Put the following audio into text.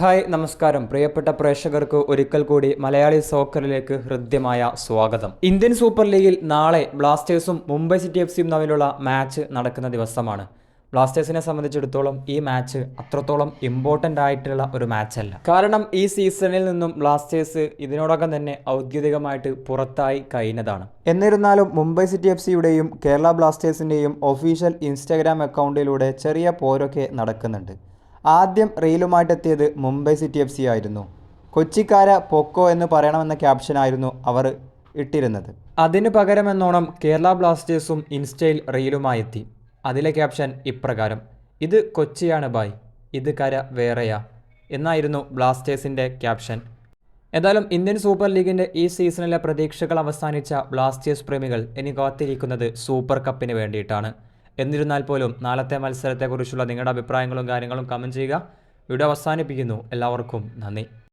Hi നമസ്കാരം. പ്രിയപ്പെട്ട പ്രേക്ഷകർക്ക് ഒരിക്കൽ കൂടി മലയാളി സോക്കറിലേക്ക് ഹൃദ്യമായ സ്വാഗതം. ഇന്ത്യൻ സൂപ്പർ ലീഗിൽ നാളെ ബ്ലാസ്റ്റേഴ്സും മുംബൈ സിറ്റി എഫ് സിയും തമ്മിലുള്ള മാച്ച് നടക്കുന്ന ദിവസമാണ്. ബ്ലാസ്റ്റേഴ്സിനെ സംബന്ധിച്ചിടത്തോളം ഈ മാച്ച് അത്രത്തോളം ഇമ്പോർട്ടന്റ് ആയിട്ടുള്ള ഒരു മാച്ചല്ല. കാരണം ഈ സീസണിൽ നിന്നും ബ്ലാസ്റ്റേഴ്സ് ഇതിനോടകം തന്നെ ഔദ്യോഗികമായിട്ട് പുറത്തായി കഴിഞ്ഞതാണ്. എന്നിരുന്നാലും മുംബൈ സിറ്റി എഫ് സിയുടെയും കേരള ബ്ലാസ്റ്റേഴ്സിന്റെയും ഒഫീഷ്യൽ ഇൻസ്റ്റാഗ്രാം അക്കൗണ്ടിലൂടെ ചെറിയ പോരൊക്കെ നടക്കുന്നുണ്ട്. ആദ്യം റീലുമായിട്ടെത്തിയത് മുംബൈ സിറ്റി എഫ് സി ആയിരുന്നു. കൊച്ചിക്കാര പൊക്കോ എന്ന് പറയണമെന്ന ക്യാപ്ഷനായിരുന്നു അവർ ഇട്ടിരുന്നത്. അതിന് പകരമെന്നോണം കേരള ബ്ലാസ്റ്റേഴ്സും ഇൻസ്റ്റയിൽ റീലുമായി എത്തി അതിലെ ക്യാപ്ഷൻ ഇപ്രകാരം ഇത് കൊച്ചിയാണ് ബായ് ഇത് കര വേറെയാ എന്നായിരുന്നു ബ്ലാസ്റ്റേഴ്സിന്റെ ക്യാപ്ഷൻ. ഏതായാലും ഇന്ത്യൻ സൂപ്പർ ലീഗിന്റെ ഈ സീസണിലെ പ്രതീക്ഷകൾ അവസാനിച്ച ബ്ലാസ്റ്റേഴ്സ് പ്രേമികൾ ഇനി കാത്തിരിക്കുന്നത് സൂപ്പർ കപ്പിന് വേണ്ടിയിട്ടാണ്. എന്നിരുന്നാൽ പോലും നാളത്തെ മത്സരത്തെക്കുറിച്ചുള്ള നിങ്ങളുടെ അഭിപ്രായങ്ങളും കാര്യങ്ങളും കമന്റ് ചെയ്യുക. വീഡിയോ അവസാനിപ്പിക്കുന്നു. എല്ലാവർക്കും നന്ദി.